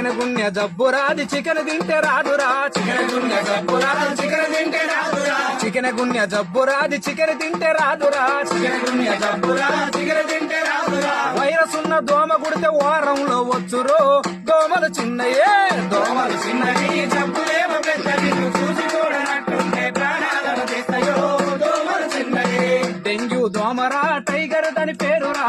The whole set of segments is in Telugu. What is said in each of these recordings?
చికెన్ గుండె జబ్బు రాది చికెన్ తింటే రాదురా చికెన్ గుండె జబ్బు రాదు చికెన్ తింటే రాదురా చికెన్ గుండె జబ్బు రాది చికెన్ తింటే రాదురా చికెన్ గుండె జబ్బు రాదు చికెన్ తింటే రాదురా వైరస్ ఉన్న దోమ కుడితే వారంలో వచ్చురో. దోమలు చిన్నయే దోమలు చిన్నవి. జబ్బులేమో పెద్దవి చూసి చూడనట్టుంటే ప్రాణాలను తీస్తాయో. దోమలు చిన్నయే డెంగ్యూ దోమరా టైగర్ దాని పేరురా.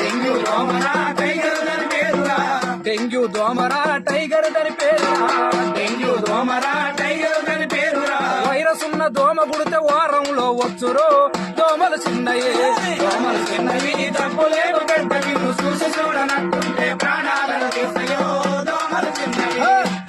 డెంగ్యూ దోమరా టైగర్ డెంగ్యూ దోమరా టైగర్ దాని పేరురా. డెంగ్యూ దోమరా టైగర్ దాని పేరురా. వైరస్ ఉన్న దోమ గుడితే వారంలో వచ్చురు. దోమలు చిన్నయే దోమలు చిన్నవి డబ్బులేవు పెద్దవి నువ్వు చూసి చూడనట్టు